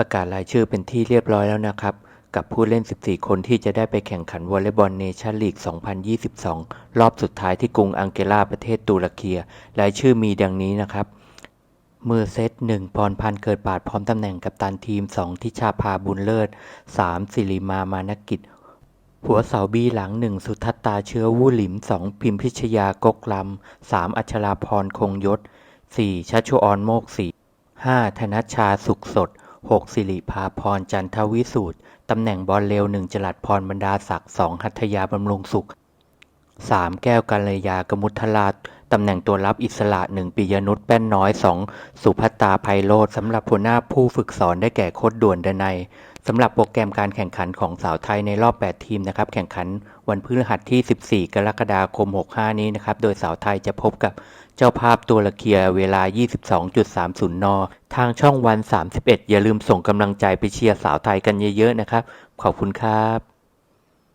ประกาศรายชื่อเป็นที่เรียบร้อยแล้วนะครับ กับผู้เล่น 14 คนที่จะได้ไปแข่งขันวอลเลย์บอลเนชั่นลีก 2022 รอบสุดท้ายที่กรุงอังเกลาประเทศตุรกีรายชื่อมีดังนี้นะครับ มือเซต 1 พรพันธ์เกิดปาดพร้อมตำแหน่งกัปตันทีม 2 ทิชาภาบุญเลิศ 3 สิริมามานกิจ หัวเสาบีหลัง 1 สุทัตตาเชื้อวู่หลิม 2 พิมพิชยากกลำ 3 อัชราพรคงยศ 4 ชัชชุออนโมกศรี 5. ธนชชาสุขสด 6. สิริภาพรจันทวิสูตรตำแหน่งบอลเลวหนึ่งจลัดพรบรรดาศักดิ์สองหัตถยาบำรุงสุข 3. แก้วกัลยากมุทลาช ตำแหน่งตัวรับอิสระ 1. ปิยนุชแป้นน้อย 2. สุภัตาไพโรธสำหรับหัวหน้าผู้ฝึกสอนได้แก่โคดด่วนดนัยสำหรับโปรแกรมการแข่งขันของสาวไทยในรอบ 8 ทีมนะครับ แข่งขันวันพฤหัสที่ 14 กรกฎาคม 65 นี้นะครับ โดยสาวไทยจะพบกับเจ้าภาพตัวละเคียเวลา 22.30 น ทางช่องวัน 31 อย่าลืมส่งกำลังใจไปเชียร์สาวไทยกันเยอะๆนะครับ ขอบคุณครับ